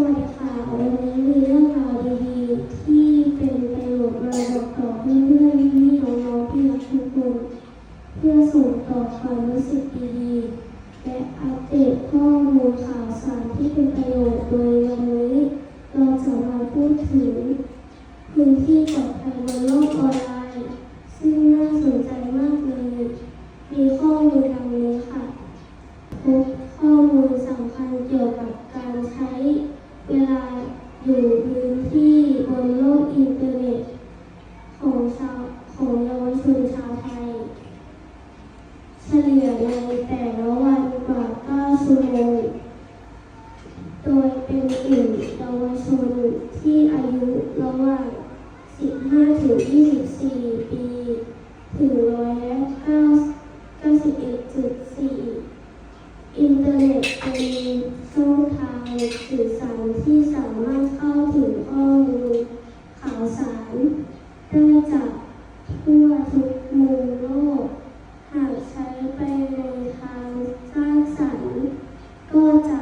วัสดีค่ะวันนี้มีเรื่องราวดีๆ ที่เป็นประโยชน์มาบอกต่อเพื่อนๆพี่น้องๆที่รักทุกคนเพื่อส่งต่อความรู้สึกดีๆและอัปเดตข้อมูลข่าวสารที่เป็นประโยชน์โดยวันนี้เราจะมาพูดถึงพื้นที่ปลอดภัยบนโลกออนไลน์ซึ่งน่าสนใจมากเลยมีข้อมูลดังนี้ค่ะพบข้อมูลสำคัญเกี่ยวกับการใช้เวลา อยู่พื้นที่บนโลกอินเทอร์เน็ตของชาวของเยาวชนชาวไทย เฉลี่ยในแต่ละวันกว่า9ชั่วโมงโดยเป็นกลุ่มเยาวชนที่อายุระหว่าง 15 ถึง 24 ปี ถึงร้อยละ91.4 อินเทอร์เน็ตเป็นช่องทางสื่อ planta.